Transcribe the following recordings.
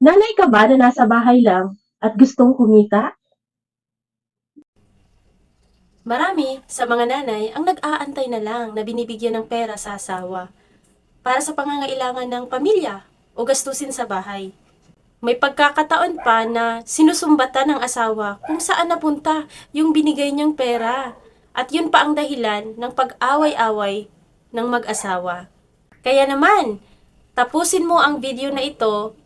Nanay ka ba na nasa bahay lang at gustong kumita? Marami sa mga nanay ang nag-aantay na lang na binibigyan ng pera sa asawa para sa pangangailangan ng pamilya o gastusin sa bahay. May pagkakataon pa na sinusumbatan ng asawa kung saan napunta yung binigay niyang pera at yun pa ang dahilan ng pag-away-away ng mag-asawa. Kaya naman, tapusin mo ang video na ito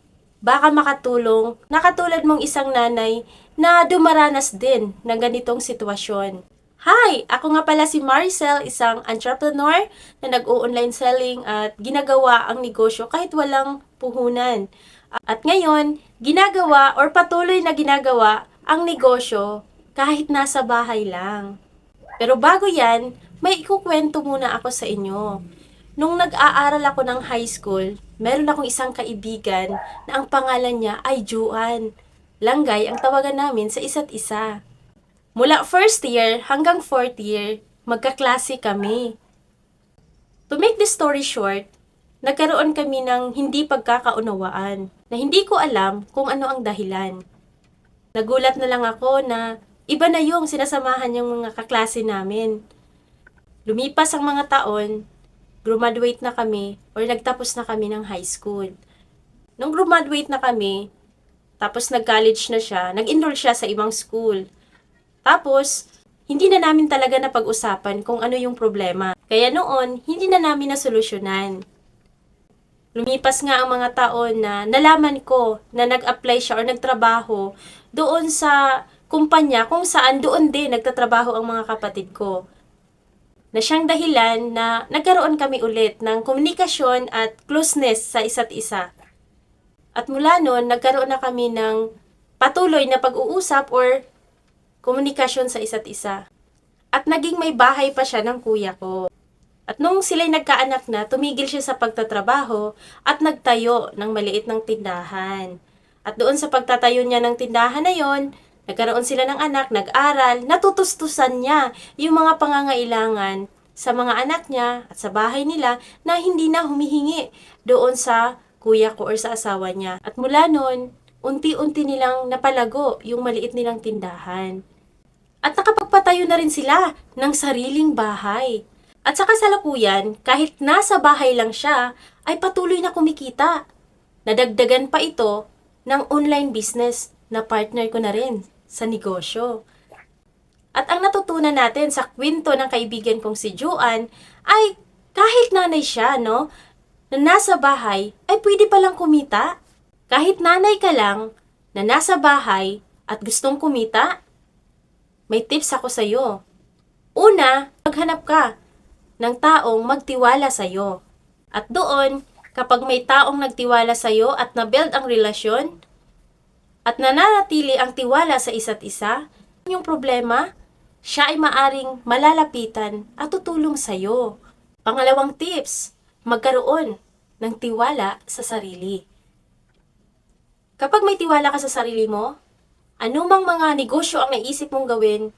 baka makatulong na katulad mong isang nanay na dumaranas din ng ganitong sitwasyon. Hi! Ako nga pala si Maricel, isang entrepreneur na nag-o-online selling at ginagawa ang negosyo kahit walang puhunan. At ngayon, ginagawa or patuloy na ginagawa ang negosyo kahit nasa bahay lang. Pero bago yan, may ikukwento muna ako sa inyo. Nung nag-aaral ako ng high school, meron akong isang kaibigan na ang pangalan niya ay Juan. Langgay ang tawagan namin sa isa't isa. Mula first year hanggang fourth year, magkaklase kami. To make the story short, nagkaroon kami ng hindi pagkakaunawaan na hindi ko alam kung ano ang dahilan. Nagulat na lang ako na iba na yung sinasamahan yung mga kaklase namin. Lumipas ang mga taon, graduate na kami or nagtapos na kami ng high school. Nung graduate na kami, tapos nag-college na siya, nag-enroll siya sa ibang school. Tapos, hindi na namin talaga napag-usapan kung ano yung problema. Kaya noon, hindi na namin nasolusyonan. Lumipas nga ang mga taon na nalaman ko na nag-apply siya or nagtrabaho doon sa kumpanya kung saan doon din nagtatrabaho ang mga kapatid ko. Na siyang dahilan na nagkaroon kami ulit ng komunikasyon at closeness sa isa't isa. At mula noon, nagkaroon na kami ng patuloy na pag-uusap or komunikasyon sa isa't isa. At naging may bahay pa siya ng kuya ko. At nung sila'y nagkaanak na, tumigil siya sa pagtatrabaho at nagtayo ng maliit ng tindahan. At doon sa pagtatayo niya ng tindahan na yon, nagkaroon sila ng anak, nag-aral, natutustusan niya yung mga pangangailangan sa mga anak niya at sa bahay nila na hindi na humihingi doon sa kuya ko or sa asawa niya. At mula noon, unti-unti nilang napalago yung maliit nilang tindahan. At nakapagpatayo na rin sila ng sariling bahay. At sa kasalukuyan, kahit nasa bahay lang siya, ay patuloy na kumikita. Nadagdagan pa ito ng online business na partner ko na rin sa negosyo. At ang natutunan natin sa kwento ng kaibigan kong si Juan ay kahit nanay siya, no, na nasa bahay, ay pwede palang kumita. Kahit nanay ka lang na nasa bahay at gustong kumita, may tips ako sa iyo. Una, maghanap ka ng taong magtiwala sa iyo. At doon, kapag may taong nagtiwala sa iyo at na-build ang relasyon, at nananatili ang tiwala sa isa't isa, yung problema, siya ay maaring malalapitan at tutulong sa iyo. Pangalawang tips, magkaroon ng tiwala sa sarili. Kapag may tiwala ka sa sarili mo, anumang mga negosyo ang naisip mong gawin,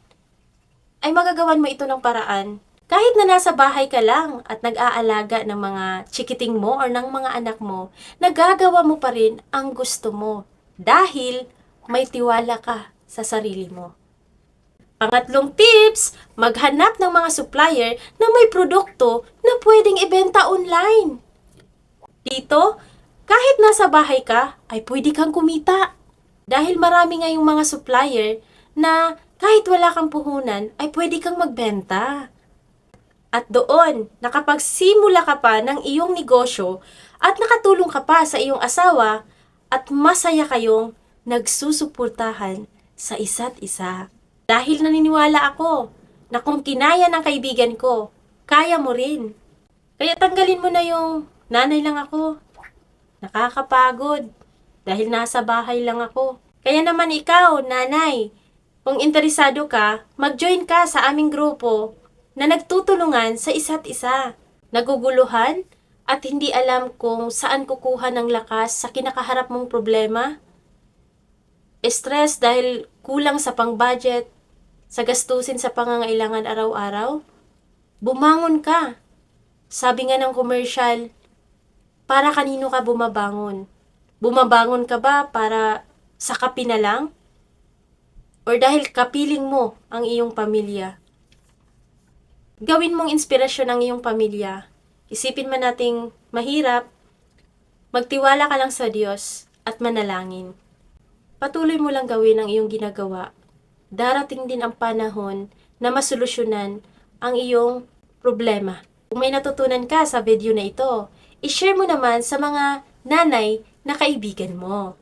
ay magagawan mo ito ng paraan. Kahit na nasa bahay ka lang at nag-aalaga ng mga chikiting mo or ng mga anak mo, nagagawa mo pa rin ang gusto mo dahil may tiwala ka sa sarili mo. Pangatlong tips, maghanap ng mga supplier na may produkto na pwedeng ibenta online. Dito, kahit nasa bahay ka, ay pwede kang kumita. Dahil marami ngayong mga supplier na kahit wala kang puhunan, ay pwede kang magbenta. At doon, nakapagsimula ka pa ng iyong negosyo at nakatulong ka pa sa iyong asawa at masaya kayong nagsusuportahan sa isa't isa. Dahil naniniwala ako na kung kinaya ng kaibigan ko, kaya mo rin. Kaya tanggalin mo na yung nanay lang ako. Nakakapagod dahil nasa bahay lang ako. Kaya naman ikaw, nanay, kung interesado ka, mag-join ka sa aming grupo na nagtutulungan sa isa't isa. Naguguluhan at hindi alam kung saan kukuha ng lakas sa kinakaharap mong problema? Stress dahil kulang sa pang-budget, sa gastusin sa pangangailangan araw-araw? Bumangon ka. Sabi nga ng commercial, para kanino ka bumabangon? Bumabangon ka ba para sa kapi na lang? Or dahil kapiling mo ang iyong pamilya? Gawin mong inspirasyon ang iyong pamilya. Isipin man nating mahirap, magtiwala ka lang sa Diyos at manalangin. Patuloy mo lang gawin ang iyong ginagawa. Darating din ang panahon na masolusyonan ang iyong problema. Kung may natutunan ka sa video na ito, ishare mo naman sa mga nanay na kaibigan mo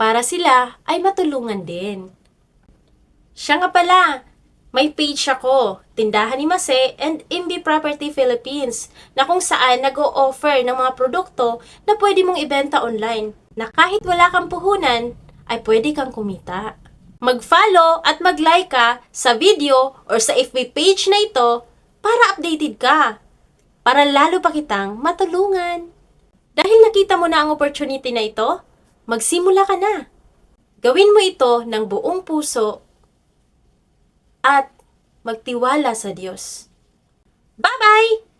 para sila ay matulungan din. Siya nga pala, may page ako, Tindahan ni Mase and MB Property Philippines, na kung saan nag-o-offer ng mga produkto na pwede mong ibenta online, na kahit wala kang puhunan, ay pwede kang kumita. Mag-follow at mag-like ka sa video or sa FB page na ito para updated ka, para lalo pa kitang matulungan. Dahil nakita mo na ang opportunity na ito, magsimula ka na. Gawin mo ito ng buong puso at magtiwala sa Diyos. Bye-bye!